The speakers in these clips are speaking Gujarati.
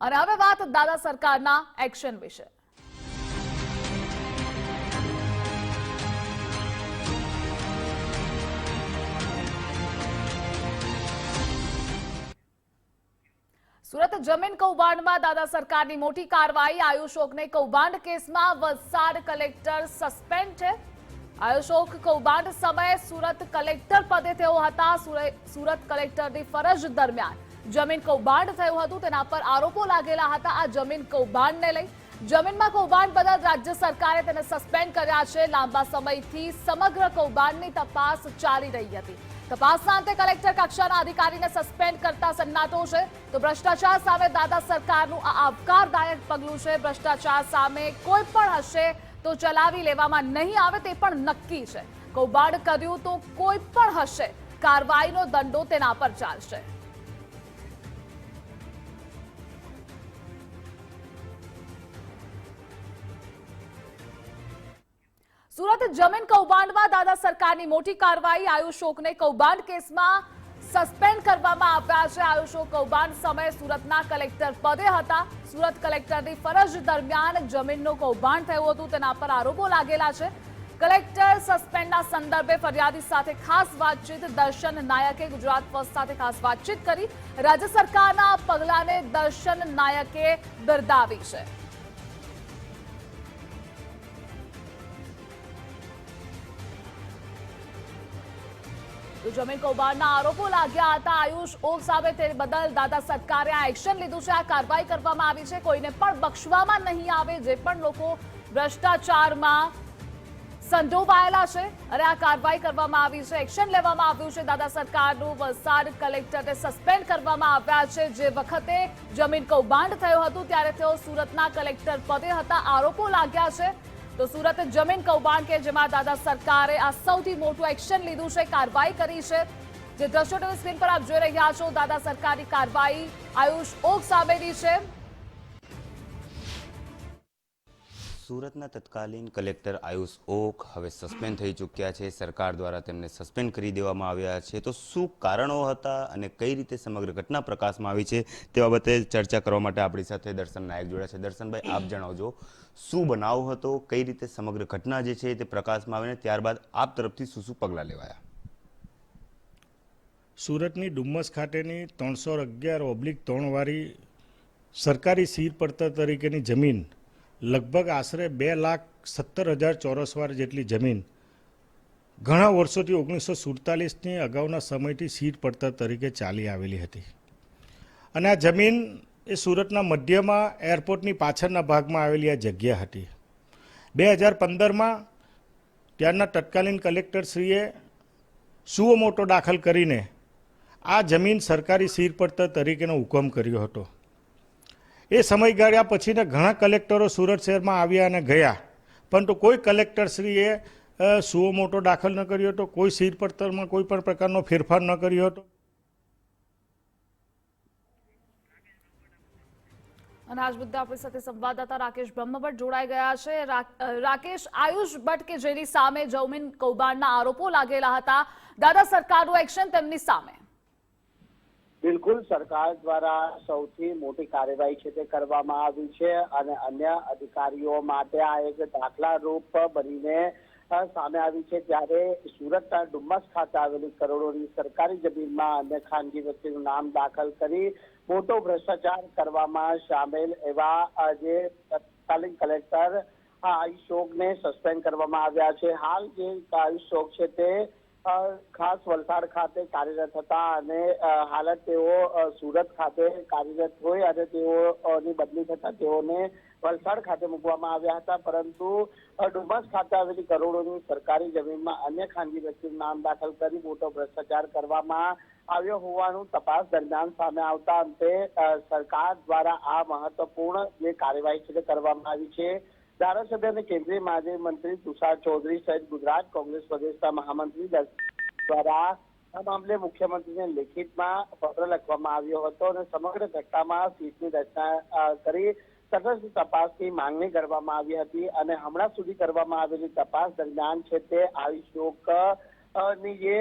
અને હવે વાત દાદા સરકારના એક્શન વિશે. સુરત જમીન કૌભાંડમાં દાદા સરકારની મોટી કાર્યવાહી. આયુષોકને કૌભાંડ કેસમાં વલસાડ કલેક્ટર સસ્પેન્ડ છે. આયુષોક કૌભાંડ સમયે સુરત કલેક્ટર પદે તેઓ હતા. સુરે- સુરત કલેક્ટરની ફરજ દરમિયાન જમીન કૌભાંડ થયું હતું, તેના પર આરોપો લાગેલા હતા. આ જમીન કૌભાંડને લઈ જમીનમાં કૌભાંડ બદલ રાજ્ય સરકારે તેને સસ્પેન્ડ કર્યા છે. લાંબા સમયથી સમગ્ર કૌભાંડની તપાસ ચાલી રહી હતી. તપાસના અંતે કલેક્ટર કક્ષાના અધિકારીને સસ્પેન્ડ કરતા સન્નાટો છે. તો ભ્રષ્ટાચાર સામે દાદા સરકારનું આ આવકારદાયક પગલું છે. ભ્રષ્ટાચાર સામે કોઈ પણ હશે તો ચલાવી લેવામાં નહીં આવે તે પણ નક્કી છે. કૌભાંડ કર્યું તો કોઈ પણ હશે. કાર્યવાહીનો દંડો તેના પર ચાલશે. સુરત જમીન કૌભાંડમાં દાદા સરકારની મોટી કાર્યવાહી આયુષોકને કૌભાંડ કેસમાં સસ્પેન્ડ કરવામાં આવ્યા છે. આયુષોક કૌભાંડ સમયે સુરતના કલેક્ટર પદે હતા. સુરત કલેક્ટરની ફરજ દરમિયાન જમીનનું કૌભાંડ થયું હતું. તેના પર આરોપો લાગેલા છે. કલેક્ટર સસ્પેન્ડના સંદર્ભે ફરિયાદી સાથે ખાસ વાતચીત દર્શન નાયકે ગુજરાત ફર્સ્ટ સાથે ખાસ વાતચીત કરી. રાજ્ય સરકારના પગલાને દર્શન નાયકે બિરદાવી છે. તો જમીન કૌભાંડના આરોપો લાગ્યા હતા. આયુષ ઓમ સામે તે બદલ દાદા સરકારે આ એક્શન લીધું છે. આ કાર્યવાહી કરવામાં આવી છે. કોઈને પણ બક્ષવામાં નહીં આવે જે પણ લોકો ભ્રષ્ટાચારમાં સંડોવાયેલા છે અને આ કાર્યવાહી કરવામાં આવી છે. એક્શન લેવામાં આવ્યું છે. દાદા સરકારનું વલસાડ કલેક્ટરને સસ્પેન્ડ કરવામાં આવ્યા છે. જે વખતે જમીન કૌભાંડ થયું હતું, ત્યારે તેઓ સુરતના કલેક્ટર પદે હતા. આરોપો લાગ્યા છે તો સુરત જમીન કૌભાંડ કે જેમાં દાદા સરકારે આ સૌથી મોટું એક્શન લીધું છે, કાર્યવાહી કરી છે. જે દ્રશ્યો સ્ક્રીન પર આપ જોઈ રહ્યા છો, દાદા સરકારની કાર્યવાહી આયુષ ઓક સામેની છે. સુરતના તત્કાલીન કલેક્ટર આયુષ ઓક હવે સસ્પેન્ડ થઈ ચૂક્યા છે. સરકાર દ્વારા તેમને સસ્પેન્ડ કરી દેવામાં આવ્યા છે. તો શું કારણો હતા અને કઈ રીતે સમગ્ર ઘટના પ્રકાશમાં આવી છે તે બાબતે ચર્ચા કરવા માટે આપણી સાથે દર્શન નાયક જોડ્યા છે. દર્શનભાઈ, આપ જણાવજો, શું બનાવ હતો, કઈ રીતે સમગ્ર ઘટના જે છે તે પ્રકાશમાં આવીને ત્યારબાદ આપ તરફથી શું શું પગલાં લેવાયા? સુરતની ડુમ્મસ ખાતેની ત્રણસો અગિયાર ઓબ્લિક ત્રણવાળી સરકારી સીર પડતર તરીકેની જમીન લગભગ આશરે બે લાખ સત્તર હજાર ચોરસવાર જેટલી જમીન ઘણા વર્ષોથી ઓગણીસો સુડતાલીસની અગાઉના સમયથી સીટ પડતર તરીકે ચાલી આવેલી હતી. અને આ જમીન એ સુરતના મધ્યમાં એરપોર્ટની પાછળના ભાગમાં આવેલી આ જગ્યા હતી. બે હજાર પંદરમાં ત્યારના તત્કાલીન કલેક્ટરશ્રીએ સુઓ મોટો દાખલ કરીને આ જમીન સરકારી સીર પડતર તરીકેનો હુકમ કર્યો હતો. એ સમયગાળા પછીના ઘણા કલેક્ટરો સુરત શહેરમાં આવ્યા અને ગયા. પરંતુ કોઈ કલેક્ટરશ્રીએ સુઓ મોટો દાખલ ન કર્યો હતો, કોઈ સીર પડતરમાં કોઈ પણ પ્રકારનો ફેરફાર ન કર્યો હતો. અને આજ મુદ્દે આપણી સાથે સંવાદદાતા રાકેશ બ્રહ્મભટ્ટ જોડાઈ ગયા છે. રાકેશ, આયુષ ભટ્ટ કે જેની સામે જમીન કૌભાંડના આરોપો લાગેલા હતા? દાદા, સરકારનું એક્શન તેમની સામે. બિલકુલ સરકાર દ્વારા સૌથી મોટી કાર્યવાહી છે તે કરવામાં આવી છે અને અન્ય અધિકારીઓ માટે આ એક દાખલા રૂપ બનીને સામે આવી છે ત્યારે સુરતના ડુમ્મસ ખાતે આવેલી કરોડોની સરકારી જમીનમાં અન્ય ખાનગી વ્યક્તિનું નામ દાખલ કરી મોટો ભ્રષ્ટાચાર કરવામાં સામેલ એવા જે તત્કાલીન કલેક્ટર આયુષોકને સસ્પેન્ડ કરવામાં આવ્યા છે. હાલ જે આયુષોક છે તે ખાસ વલસાડ ખાતે કાર્યરત હતા અને હાલ તેઓ સુરત ખાતે કાર્યરત હોય અને તેઓની બદલી થતા તેઓને વલસાડ ખાતે મૂકવામાં આવ્યા હતા. પરંતુ ડુમસ ખાતે આવેલી કરોડોની સરકારી જમીનમાં અન્ય ખાનગી વ્યક્તિનું નામ દાખલ કરી મોટો ભ્રષ્ટાચાર કરવામાં આવ્યો હોવાનું તપાસ દરમિયાન સામે આવતા અંતે સરકાર દ્વારા આ મહત્વપૂર્ણ જે કાર્યવાહી છે તે કરવામાં આવી છે. ધારાસભ્ય અને કેન્દ્રીય માજી મંત્રી તુષાર ચૌધરી સહિત ગુજરાત કોંગ્રેસ પ્રદેશના મહામંત્રી દ્વારા આ મામલે મુખ્યમંત્રીને લેખિતમાં પત્ર લખવામાં આવ્યો હતો અને સમગ્ર ઘટનામાં સીટની રચના કરી સતત તપાસની માંગણી કરવામાં આવી હતી અને હમણાં સુધી કરવામાં આવેલી તપાસ દરમિયાન છે તે અ, ની જે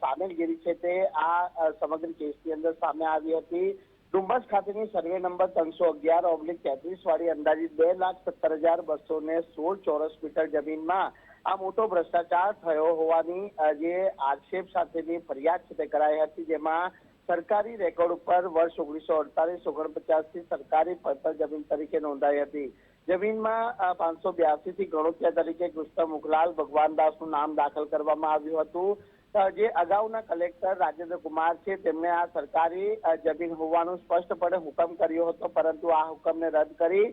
સામેલગીરી છે તે આ સમગ્ર કેસની અંદર સામે આવી હતી. ડુમ્બસ ખાતેની સર્વે નંબર ત્રણસો અગિયાર ઓબ્લિક તેત્રીસ વાળી અંદાજિત બે લાખ સત્તર હજાર બસો ને સોળ ચોરસ મીટર જમીનમાં આ મોટો ભ્રષ્ટાચાર થયો હોવાની જે આક્ષેપ સાથેની ફરિયાદ છે તે કરાઈ હતી, જેમાં સરકારી રેકોર્ડ ઉપર વર્ષ ઓગણીસો અડતાલીસ ઓગણપચાસથી સરકારી પડતર જમીન તરીકે નોંધાઈ હતી. જમીનમાં પાંચસો બ્યાસી થી ગણોત્યા તરીકે કૃષ્ણ મુખલાલ ભગવાનદાસનું નામ દાખલ કરવામાં આવ્યું હતું. જે અગાઉના કલેક્ટર રાજેન્દ્ર કુમાર છે, તેમણે આ સરકારી જમીન હોવાનું સ્પષ્ટપણે હુકમ કર્યો હતો, પરંતુ આ હુકમને રદ કરી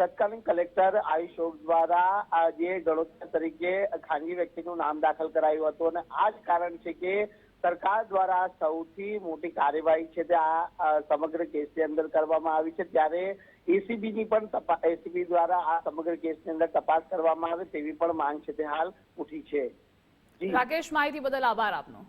તત્કાલીન કલેક્ટર આયુષ દ્વારા જે ગણોતર તરીકે ખાનગી વ્યક્તિનું નામ દાખલ કરાયું હતું અને આ જ કારણ છે કે સરકાર દ્વારા સૌથી મોટી કાર્યવાહી છે તે આ સમગ્ર કેસની અંદર કરવામાં આવી છે. ત્યારે એસીબી ની પણ તપાસ એસીબી દ્વારા આ સમગ્ર કેસની અંદર તપાસ કરવામાં આવે તેવી પણ માંગ છે તે હાલ ઉઠી છે. રાકેશ માહિતી બદલ આભાર આપનો.